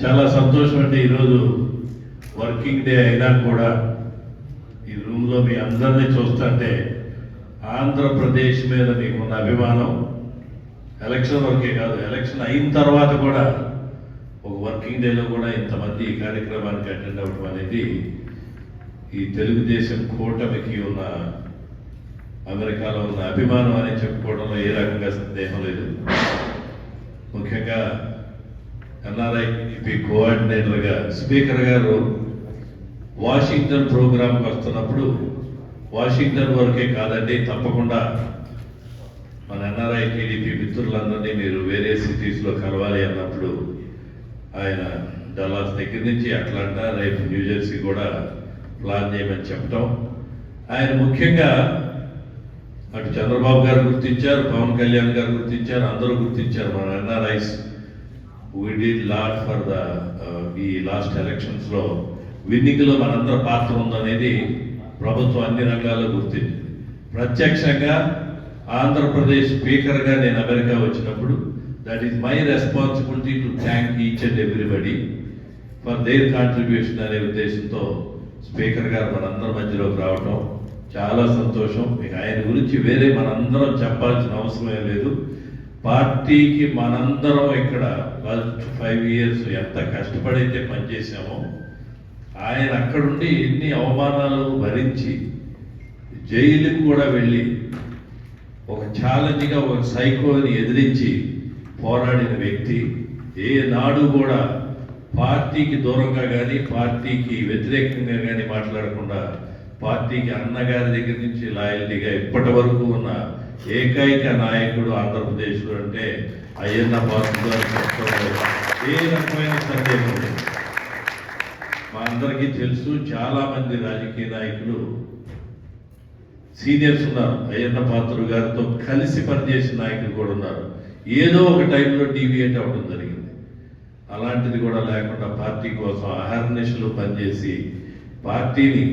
చాలా సంతోషం అండి ఈరోజు వర్కింగ్ డే అయినా కూడా ఈ రూమ్లో మీ అందరినీ చూస్తుంటే ఆంధ్రప్రదేశ్ మీద మీకున్న అభిమానం ఎలక్షన్ వరకే కాదు ఎలక్షన్ అయిన తర్వాత కూడా ఒక వర్కింగ్ డేలో కూడా ఇంతమంది ఈ కార్యక్రమానికి అటెండ్ అవ్వడం అనేది ఈ తెలుగుదేశం కూటమికి ఉన్న అమెరికాలో ఉన్న అభిమానం అని చెప్పుకోవడంలో ఏ రకంగా సందేహం లేదు. ముఖ్యంగా ఎన్ఆర్ఐపి కోఆర్డినేటర్గా స్పీకర్ గారు వాషింగ్టన్ ప్రోగ్రాంకి వస్తున్నప్పుడు వాషింగ్టన్ వరకే కాదండి తప్పకుండా మన ఎన్ఆర్ఐ టీడీపీ మిత్రులందరినీ మీరు వేరే సిటీస్లో కలవాలి అన్నప్పుడు ఆయన డల్లాస్ దగ్గర నుంచి అట్లాంటా రేపు న్యూజెర్సీ కూడా ప్లాన్ చేయమని చెప్పటం. ఆయన ముఖ్యంగా అటు చంద్రబాబు గారు గుర్తించారు పవన్ కళ్యాణ్ గారు గుర్తించారు అందరూ గుర్తించారు మన NRIs we did lot for the ఈ లాస్ట్ ఎలక్షన్స్లో విన్నింగ్లో మనందరి పాత్ర ఉందనేది ప్రభుత్వం అన్ని రంగాల్లో గుర్తింది. ప్రత్యక్షంగా ఆంధ్రప్రదేశ్ స్పీకర్గా నేను అమెరికా వచ్చినప్పుడు that is my responsibility to thank each and everybody for their contribution అనే ఉద్దేశంతో స్పీకర్ గారు మనందరి మధ్యలోకి రావటం చాలా సంతోషం. ఇక ఆయన గురించి వేరే మనందరం చెప్పాల్సిన అవసరమే లేదు. పార్టీకి మనందరం ఇక్కడ లాస్ట్ ఫైవ్ ఇయర్స్ ఎంత కష్టపడైతే పనిచేసామో ఆయన అక్కడుండి ఎన్ని అవమానాలు భరించి జైలుకు కూడా వెళ్ళి ఒక ఛాలెంజ్గా ఒక సైకోని ఎదిరించి పోరాడిన వ్యక్తి ఏ నాడు కూడా పార్టీకి దూరంగా కానీ పార్టీకి వ్యతిరేకంగా కానీ మాట్లాడకుండా పార్టీకి అన్నగారి దగ్గర నుంచి లాయల్టీగా ఇప్పటి వరకు ఉన్న ఏకైక నాయకుడు ఆంధ్రప్రదేశ్లో అంటే అయ్యన్న పాత్ర గారు ఏ రకమైన సందేహం మా అందరికీ తెలుసు చాలామంది రాజకీయ నాయకులు సీనియర్స్ ఉన్నారు. అయ్యన్న పాత్రుడు గారితో కలిసి పనిచేసిన నాయకులు కూడా ఉన్నారు. ఏదో ఒక టైంలో డీవియేట్ అవ్వడం జరిగింది. అలాంటిది కూడా లేకుండా పార్టీ కోసం అహర్నిశలు పనిచేసి పార్టీని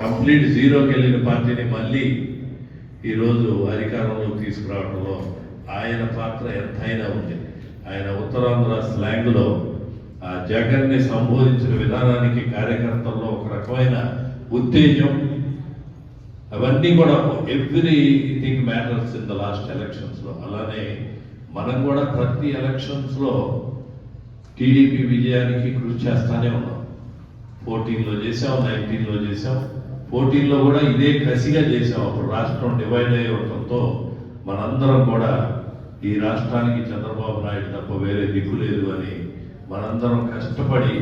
కంప్లీట్ జీరోకి వెళ్ళిన పార్టీని మళ్ళీ ఈరోజు అధికారంలోకి తీసుకురావడంలో ఆయన పాత్ర ఎంతైనా ఉంది. ఆయన ఉత్తరాంధ్ర స్లాంగ్లో ఆ జగన్ని సంబోధించిన విధానానికి కార్యకర్తల్లో ఒక రకమైన ఉత్తేజం అవన్నీ కూడా everything matters in the last ఎలక్షన్స్లో. అలానే మనం కూడా ప్రతి ఎలక్షన్స్లో టీడీపీ విజయానికి కృషి చేస్తానే ఉన్నాం. ఫోర్టీన్లో చేసాం నైన్టీన్లో చేసాం పోటీల్లో కూడా ఇదే కసిగా చేసాం అప్పుడు రాష్ట్రం డివైడ్ అయ్యి ఉండటంతో మనందరం కూడా ఈ రాష్ట్రానికి చంద్రబాబు నాయుడు తప్ప వేరే దిక్కు లేదు అని మనందరం కష్టపడి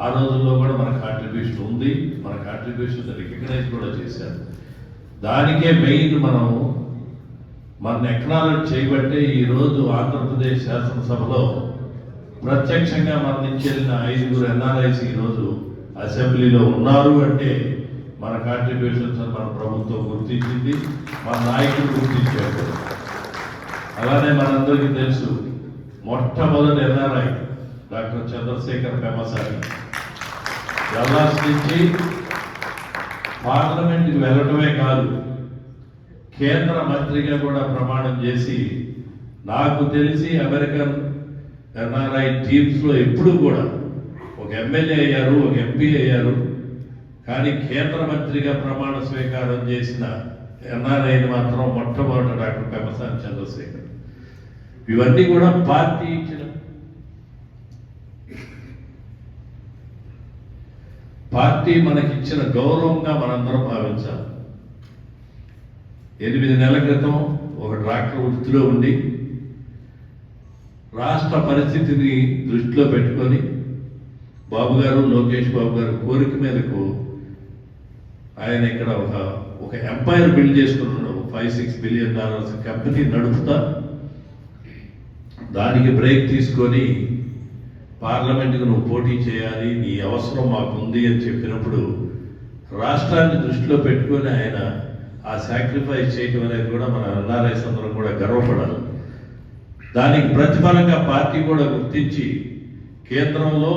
ఆ రోజుల్లో కూడా మన కాంట్రిబ్యూషన్ ఉంది. మన కాంట్రిబ్యూషన్ రికగ్నైజ్ కూడా చేశారు. దానికే మెయిన్ మనము మన ఎక్నాలజ్ చేయబట్టే ఈరోజు ఆంధ్రప్రదేశ్ శాసనసభలో ప్రత్యక్షంగా మరణించిన ఐదుగురు ఎన్ఆర్ఐస్ ఈరోజు అసెంబ్లీలో ఉన్నారు అంటే మన కాంట్రిబ్యూషన్స్ మన ప్రభుత్వం గుర్తించింది మన నాయకులు గుర్తించారు. అలానే మనందరికీ తెలుసు మొట్టమొదటి NRI doctor Chandrasekhar Pemmasani. Dallas నుంచి పార్లమెంట్కి వెళ్ళటమే కాదు కేంద్ర మంత్రిగా కూడా ప్రమాణం చేసి నాకు తెలిసి అమెరికన్ ఎన్ఆర్ఐ టీమ్స్లో ఎప్పుడు కూడా ఒక ఎమ్మెల్యే అయ్యారు ఒక ఎంపీ అయ్యారు. కానీ కేంద్ర మంత్రిగా ప్రమాణ స్వీకారం చేసిన ఎన్ఆర్ఐని మాత్రం మొట్టమొదట డాక్టర్ పెమ్మసాని చంద్రశేఖర్. ఇవన్నీ కూడా పార్టీ ఇచ్చిన పార్టీ మనకిచ్చిన గౌరవంగా మనందరం భావించాలి. ఎనిమిది నెలల క్రితం ఒక డాక్టర్ వృత్తిలో ఉండి రాష్ట్ర పరిస్థితిని దృష్టిలో పెట్టుకొని బాబు గారు లోకేష్ బాబు గారు కోరిక మేరకు ఆయన ఇక్కడ ఒక ఒక ఎంపైర్ బిల్డ్ చేసుకున్నాడు. Five six billion dollars company నడుపుతా. దానికి బ్రేక్ తీసుకొని పార్లమెంట్కి నువ్వు పోటీ చేయాలి నీ అవసరం మాకుంది అని చెప్పినప్పుడు రాష్ట్రాన్ని దృష్టిలో పెట్టుకొని ఆయన ఆ సాక్రిఫైస్ చేయటం అనేది కూడా మన ఎన్ఆర్ఐస్ అందరం కూడా గర్వపడాలి. దానికి ప్రతిఫలంగా పార్టీ కూడా గుర్తించి కేంద్రంలో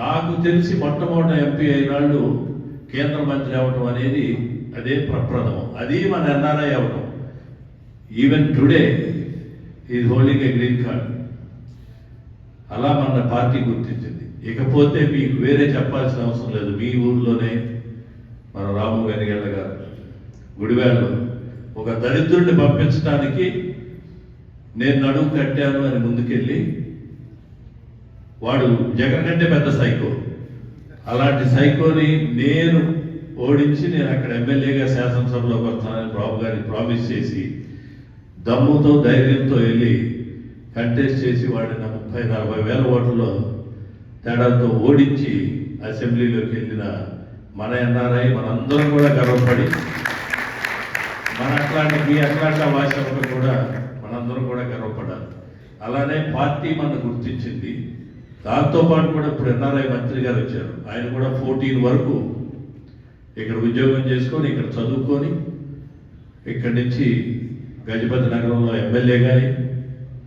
నాకు తెలిసి మొట్టమొదటి ఎంపీ అయినాళ్ళు కేంద్ర మంత్రి అవ్వటం అనేది అదే ప్రప్రథమం. అది మన ఎన్ఆర్ఐ అవ్వటం even today is holding a green card అలా మన పార్టీ గుర్తించింది. ఇకపోతే మీకు వేరే చెప్పాల్సిన అవసరం లేదు. మీ ఊర్లోనే మన రాము వెనగెళ్ళ గారు గుడివాడలో ఒక దరిద్రుడిని పంపించడానికి నేను నడుము కట్టాను అని ముందుకెళ్ళి వాడు జగన్ కంటే పెద్ద సైకో. అలాంటి సైకోని నేను ఓడించి నేను అక్కడ ఎమ్మెల్యేగా శాసనసభలోకి వస్తానని బాబు గారికి ప్రామిస్ చేసి దమ్ముతో ధైర్యంతో వెళ్ళి కంటెస్ట్ చేసి వాడిన ముప్పై నలభై వేల ఓట్లలో తేడాతో ఓడించి అసెంబ్లీలోకి వెళ్ళిన మన ఎన్ఆర్ఐ మనందరం కూడా గర్వపడి మన అట్లాంటి మీ అట్లాంటి వాసనకు కూడా మనందరం కూడా గర్వపడాలి. అలానే పార్టీ మన గుర్తించింది. దాంతోపాటు కూడా ఇప్పుడు ఎన్ఆర్ఐ మంత్రి గారు వచ్చారు. ఆయన కూడా ఫోర్టీన్ వరకు ఇక్కడ ఉద్యోగం చేసుకొని ఇక్కడ చదువుకొని ఇక్కడి నుంచి గజపతి నగరంలో ఎమ్మెల్యే గారి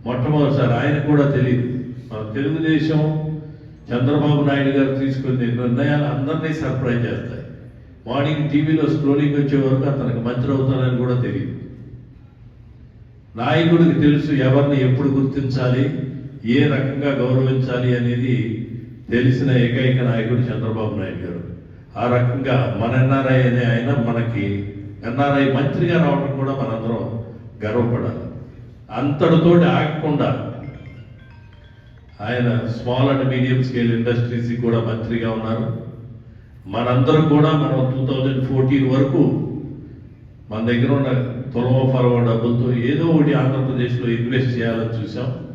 మొట్టమొదటిసారి ఆయన కూడా తెలియదు. మన తెలుగుదేశం చంద్రబాబు నాయుడు గారు తీసుకునే నిర్ణయాలు అందరినీ సర్ప్రైజ్ చేస్తాయి. మార్నింగ్ టీవీలో స్క్రోలింగ్ వచ్చే వరకు అతనికి మంత్రి అవుతానని కూడా తెలియదు. నాయకుడికి తెలుసు ఎవరిని ఎప్పుడు గుర్తించాలి ఏ రకంగా గౌరవించాలి అనేది తెలిసిన ఏకైక నాయకుడు చంద్రబాబు నాయుడు గారు. ఆ రకంగా మన ఎన్ఆర్ఐ అనే ఆయన మనకి ఎన్ఆర్ఐ మంత్రిగా రావడం కూడా మనందరం గర్వపడాలి. అంతటితోటి ఆగకుండా ఆయన స్మాల్ అండ్ మీడియం స్కేల్ ఇండస్ట్రీస్కి కూడా మంత్రిగా ఉన్నారు. మనందరం కూడా మనం టూ థౌజండ్ ఫోర్టీన్ వరకు మన దగ్గర ఉన్న తులవ ఫలవ డబ్బులతో ఏదో ఒకటి ఆంధ్రప్రదేశ్లో ఇన్వెస్ట్ చేయాలని చూసాం.